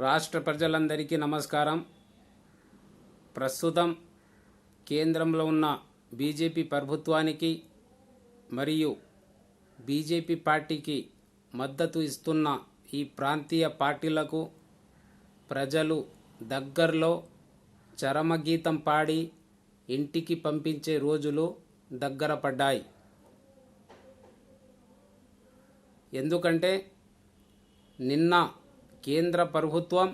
రాష్ట్ర ప్రజలందరికీ నమస్కారం. ప్రస్తుతం కేంద్రంలో ఉన్న బీజేపీ ప్రభుత్వానికి మరియు బీజేపీ పార్టీకి మద్దతు ఇస్తున్న ఈ ప్రాంతీయ పార్టీలకు ప్రజలు దగ్గరలో చరమగీతం పాడి ఇంటికి పంపించే రోజులు దగ్గర పడ్డాయి. ఎందుకంటే నిన్న కేంద్ర ప్రభుత్వం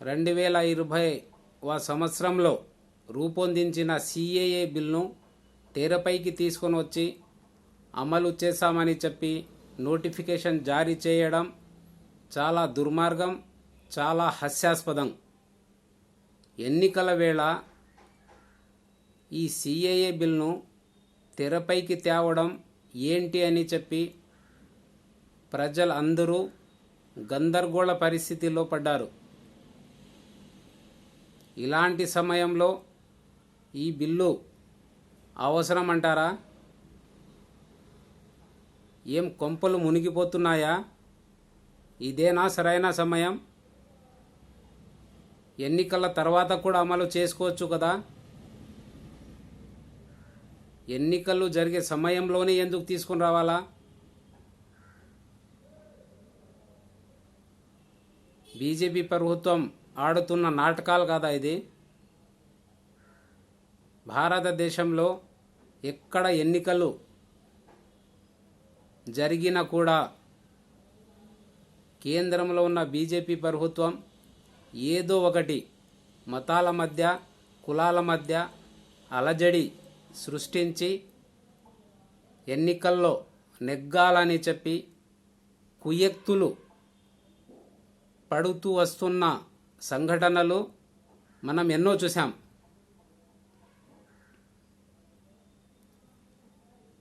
రెండు వేల ఇరవై సంవత్సరంలో రూపొందించిన సిఏఏ బిల్ను తెరపైకి తీసుకొని వచ్చి అమలు చేశామని చెప్పి నోటిఫికేషన్ జారీ చేయడం చాలా దుర్మార్గం చాలా హాస్యాస్పదం. ఎన్నికల వేళ ఈ సిఏఏ బిల్ను తెరపైకి తేవడం ఏంటి అని చెప్పి ప్రజలందరూ గందరగోళ పరిస్థితిలో పడ్డారు. ఇలాంటి సమయంలో ఈ బిల్లు అవసరం అంటారా ఏం కొంపలు మునిగిపోతున్నాయా? ఇదేనా సరైన సమయం? ఎన్నికల తర్వాత కూడా అమలు చేసుకోవచ్చు కదా? ఎన్నికలు జరిగే సమయంలోనే ఎందుకు తీసుకుని రావాలా? బీజేపీ ప్రభుత్వం ఆడుతున్న నాటకాలు కదా ఇది? భారతదేశంలో ఎక్కడ ఎన్నికలు జరిగినా కూడా కేంద్రంలో ఉన్న బీజేపీ ప్రభుత్వం ఏదో ఒకటి మతాల మధ్య కులాల మధ్య అలజడి సృష్టించి ఎన్నికల్లో నెగ్గాలని చెప్పి కుయ్యక్తులు పడుతూ వస్తున్న సంఘటనలు మనం ఎన్నో చూసాం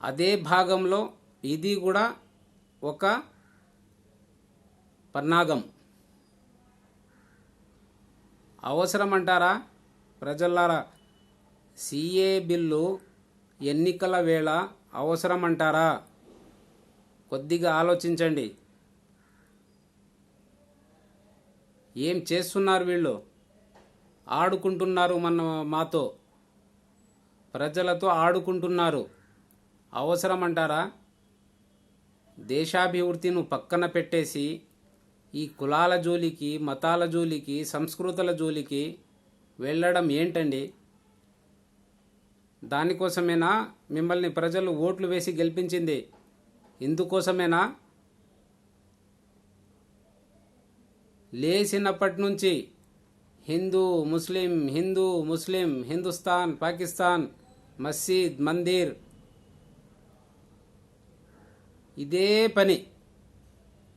అదే భాగంలో ఇది కూడా ఒక పన్నాగం. అవసరం అంటారా ప్రజలారా? సిఏ బిల్లు ఎన్నికల వేళ అవసరం అంటారా కొద్దిగా ఆలోచించండి. ఏం చేస్తున్నారు వీళ్ళు? ఆడుకుంటున్నారు మన మాతో. ప్రజలతో ఆడుకుంటున్నారు. అవసరం అంటారా దేశాభివృద్ధిని పక్కన పెట్టేసి ఈ కులాల జోలికి మతాల జోలికి సంస్కృతుల జోలికి వెళ్ళడం ఏంటండి? దానికోసమేనా మిమ్మల్ని ప్రజలు ఓట్లు వేసి గెలిపించింది? ఇందుకోసమేనా? లేచినప్పటి నుంచి హిందూ ముస్లిం హిందూ ముస్లిం హిందుస్థాన్ పాకిస్తాన్ మసీద్ మందిర్. ఇదే పని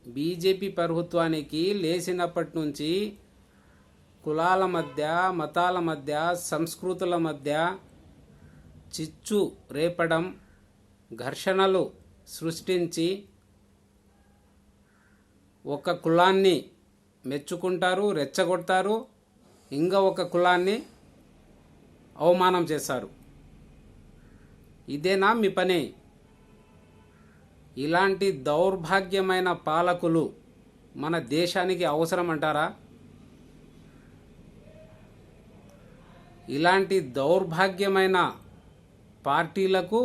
బీజేపీ ప్రభుత్వానికి లేచినప్పటి నుంచి కులాల మధ్య మతాల మధ్య సంస్కృతుల మధ్య చిచ్చు రేపడం ఘర్షణలు సృష్టించి ఒక కులాన్ని మెచ్చుకుంటారు రెచ్చగొడతారు ఇంకా ఒక కులాన్ని అవమానం చేస్తారు ఇదేనా మీ పని? ఇలాంటి దౌర్భాగ్యమైన పాలకులు మన దేశానికి అవసరం అంటారా ఇలాంటి దౌర్భాగ్యమైన పార్టీలకు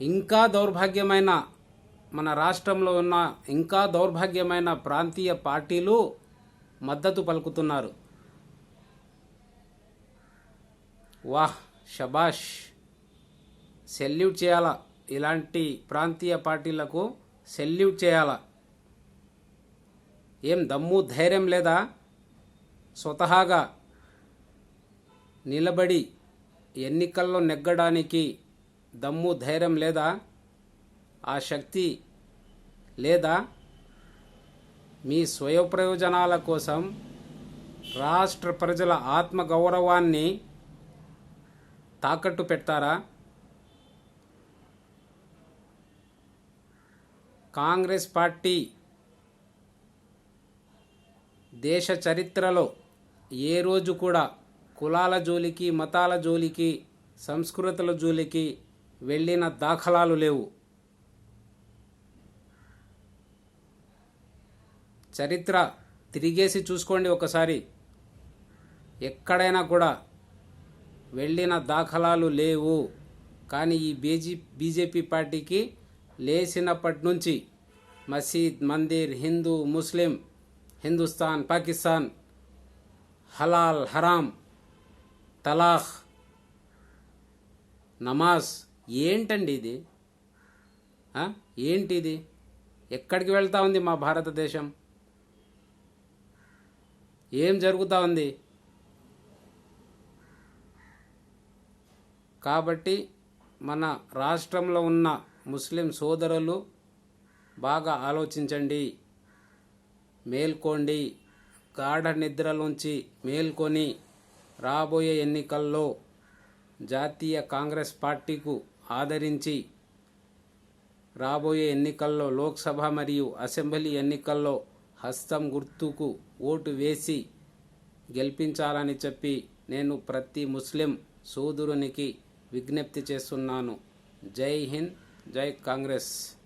ఇంకా దౌర్భాగ్యమైన మన రాష్ట్రంలో ఉన్న ఇంకా దౌర్భాగ్యమైన ప్రాంతీయ పార్టీలు మద్దతు పలుకుతున్నారు. వాహ్ షబాష్ సెల్యూట్ చేయాలా? ఇలాంటి ప్రాంతీయ పార్టీలకు సెల్యూట్ చేయాలా? ఏం దమ్ము ధైర్యం లేదా? స్వతహాగా నిలబడి ఎన్నికల్లో నెగ్గడానికి దమ్ము ధైర్యం లేదా? ఆ శక్తి లేదా మీ స్వయ ప్రయోజనాల కోసం రాష్ట్ర ప్రజల ఆత్మగౌరవాన్ని తాకట్టు పెడతారా? కాంగ్రెస్ పార్టీ దేశ చరిత్రలో ఏ రోజు కూడా కులాల జోలికి మతాల జోలికి సంస్కృతుల జోలికి వెళ్ళిన దాఖలాలు లేవు. చరిత్ర తిరిగేసి చూసుకోండి ఒకసారి. ఎక్కడైనా కూడా వెళ్ళిన దాఖలాలు లేవు. కానీ ఈ బీజీ బీజేపీ పార్టీకి లేచినప్పటి నుంచి మసీద్ మందిర్ హిందూ ముస్లిం హిందుస్థాన్ పాకిస్తాన్ హలాల్ హరాం తలాఖ్ నమాజ్ ఏంటండి ఇది? ఏంటిది? ఏంటి ఇది ఎక్కడికి వెళ్తా ఉంది మా భారతదేశం? ఏం జరుగుతూ ఉంది? కాబట్టి మన రాష్ట్రంలో ఉన్న ముస్లిం సోదరులు బాగా ఆలోచించండి. మేల్కోండి. గాఢ నిద్రలోంచి మేల్కొని రాబోయే ఎన్నికల్లో జాతీయ కాంగ్రెస్ పార్టీకు ఆదరించి రాబోయే ఎన్నికల్లో లోక్సభ మరియు అసెంబ్లీ ఎన్నికల్లో హస్తం గుర్తుకు ఓటు వేసి గెలిపించాలని చెప్పి నేను ప్రతి ముస్లిం సోదరునికి విజ్ఞప్తి చేస్తున్నాను. జై హింద్ జై కాంగ్రెస్.